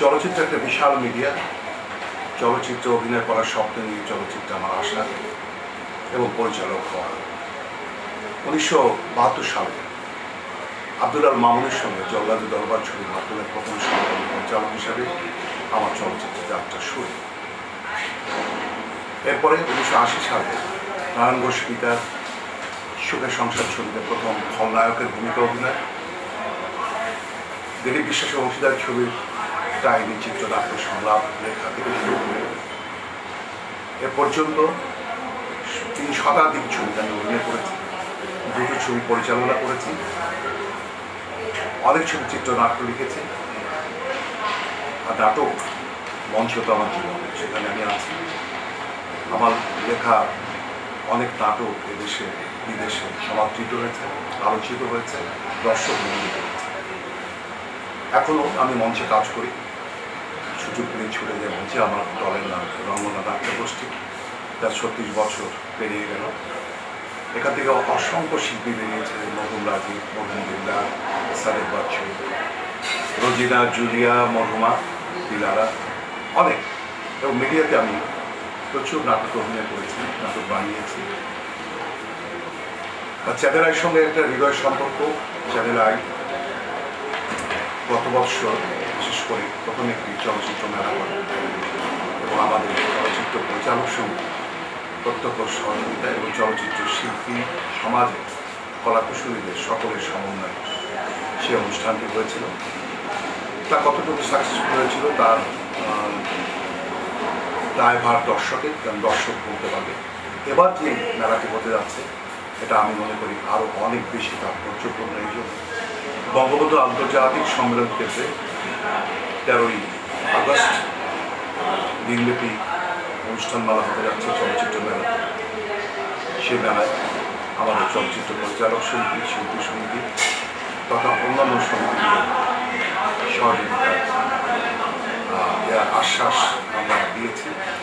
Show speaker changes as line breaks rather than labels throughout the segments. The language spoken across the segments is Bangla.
চলচ্চিত্র একটা বিশাল মিডিয়া চলচ্চিত্র অভিনয় করার স্বপ্ন নিয়ে চলচ্চিত্রে আমার আশা এবং পরিচালক হওয়া। উনিশশো বাহাত্তর সালে আব্দুল আল মামুনের সঙ্গে জল্লাদ দরবার ছবির মাধ্যমে প্রথম সমাগম পরিচালক হিসাবে আমার চলচ্চিত্র যাত্রা শুরু। এরপরে উনিশশো আশি সালে নারায়ণ ঘোষ পিতার সুখের সংসার ছবিতে প্রথম খলনায়কের ভূমিকা অভিনয়। দিলীপ বিশ্বাস অংশীদার ছবির কাহিনী চিত্রনাট্য সংলাপ লেখা থেকে শুরু করে এ পর্যন্ত তিন শতাধিক ছবিতে আমি অভিনয় করেছি, দুটো ছবি পরিচালনা করেছি, অনেক ছবি চিত্রনাট্য লিখেছি, আর নাটক মঞ্চ তো আমার জীবন, সেখানে আমি আছি। আমার লেখা অনেক নাটক এদেশে, বিদেশে সমাদৃত হয়েছে, আলোচিত হয়েছে, দর্শক মন্ডিত হয়েছে। এখনও আমি মঞ্চে কাজ করি। সুযোগ পেলে ছুটে যায় মঞ্চে, আমার দলের নাম রঙ্গনা নাট্য গোষ্ঠী যার ছত্রিশ বছর পেরিয়ে গেল। এখান থেকে অসংখ্য শিল্পী বেরিয়েছে, মহুম রাজি, মহুম দিল্লা সাদেক বাচ্চু, রোজিনা, জুলিয়া, মরহুমা, দিলারা, অনেক। এবং মিডিয়াতে আমি প্রচুর নাটক অভিনয় করেছি নাটক বানিয়েছি। আর চ্যানেল আয়ের সঙ্গে একটা হৃদয় সম্পর্ক, চ্যানেল আই, গত বৎসর বিশেষ করে প্রথম একটি চলচ্চিত্র মেলা করে এবং আমাদের চলচ্চিত্র পরিচালক সমিতি প্রত্যক্ষ সহযোগিতা এবং চলচ্চিত্র শিল্পী সমাজে কলাকুশলীদের সকলের সমন্বয়ে সে অনুষ্ঠানটি হয়েছিল। তা কতটুকু সাকসেসফুল হয়েছিল তার দায়ভার দর্শকের দর্শক বলতে পারবে, এবার যে মেলাটি হতে যাচ্ছে, এটা আমি মনে করি আরও অনেক বেশি তাৎপর্যপূর্ণ এই জন্য। বঙ্গবন্ধু আন্তর্জাতিক সম্মেলন ক্ষেত্রে তেরোই আগস্ট দিনব্যাপী অনুষ্ঠান মেলা হতে যাচ্ছে, চলচ্চিত্র মেলা। সে মেলায় আমাদের চলচ্চিত্র পরিচালক সমিতি শিল্পী সমিতি তথা অন্যান্য সমিতিগুলো সহযোগিতা আশ্বাস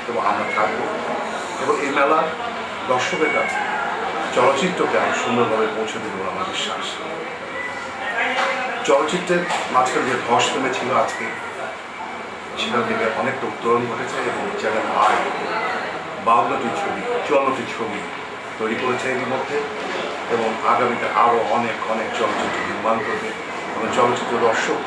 এবং আমরা থাকব। এবং এই মেলা দর্শকের কাছে চলচ্চিত্রকে আরও সুন্দরভাবে পৌঁছে দেবে আমার বিশ্বাস চলচ্চিত্রের মাঝখানে যে ধস নেমেছিল আজকে, সেখান থেকে অনেকটা উত্তরণ ঘটেছে এবং চ্যানেল আয় বাউন্নটি ছবি, চুয়ান্নটি ছবি তৈরি করেছে এর মধ্যে এবং আগামীতে আরও অনেক অনেক চলচ্চিত্র নির্মাণ করবে। এবং চলচ্চিত্র দর্শক